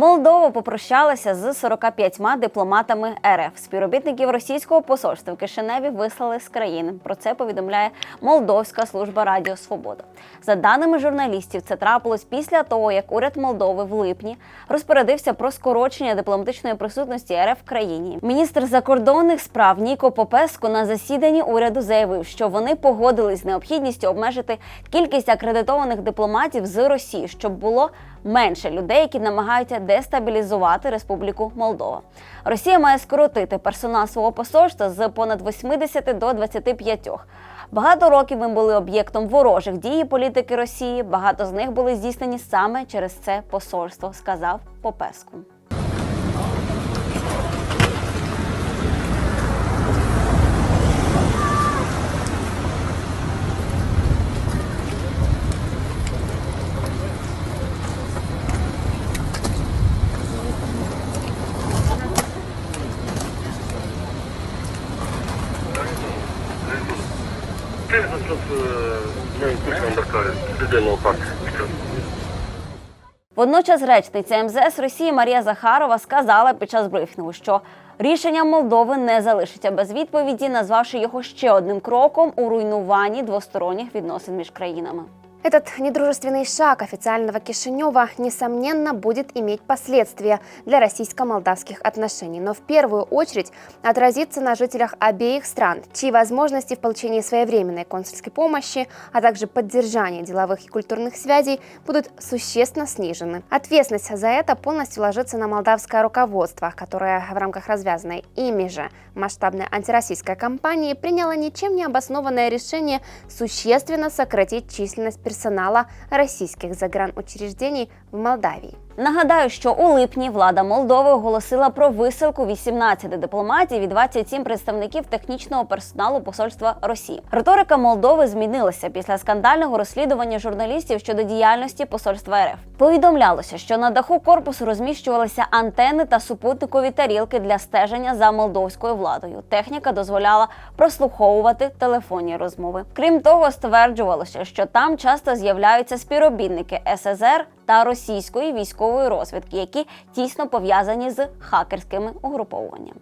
Молдова попрощалася з 45 дипломатами РФ. Співробітників російського посольства в Кишиневі вислали з країни. Про це повідомляє Молдовська служба Радіо Свобода. За даними журналістів, це трапилось після того, як уряд Молдови в липні розпорядився про скорочення дипломатичної присутності РФ в країні. Міністр закордонних справ Ніко Попеско на засіданні уряду заявив, що вони погодились з необхідністю обмежити кількість акредитованих дипломатів з Росії, щоб було менше людей, які намагаються дестабілізувати Республіку Молдова. Росія має скоротити персонал свого посольства з понад 80 до 25. Багато років ми були об'єктом ворожих дій політики Росії. Багато з них були здійснені саме через це посольство, сказав Попеску. Водночас речниця МЗС Росії Марія Захарова сказала під час брифінгу, що рішення Молдови не залишиться без відповіді, назвавши його ще одним кроком у руйнуванні двосторонніх відносин між країнами. Этот недружественный шаг официального Кишинева, несомненно, будет иметь последствия для российско-молдавских отношений, но в первую очередь отразится на жителях обеих стран, чьи возможности в получении своевременной консульской помощи, а также поддержания деловых и культурных связей будут существенно снижены. Ответственность за это полностью ложится на молдавское руководство, которое в рамках развязанной ими же масштабной антироссийской кампании приняло ничем не обоснованное решение существенно сократить численность персонала российских загранучреждений в Молдавии. Нагадаю, що у липні влада Молдови оголосила про висилку 18 дипломатів і 27 представників технічного персоналу посольства Росії. Риторика Молдови змінилася після скандального розслідування журналістів щодо діяльності посольства РФ. Повідомлялося, що на даху корпусу розміщувалися антени та супутникові тарілки для стеження за молдовською владою. Техніка дозволяла прослуховувати телефонні розмови. Крім того, стверджувалося, що там часто з'являються співробітники СССР та російської військової розвідки, які тісно пов'язані з хакерськими угруповуваннями.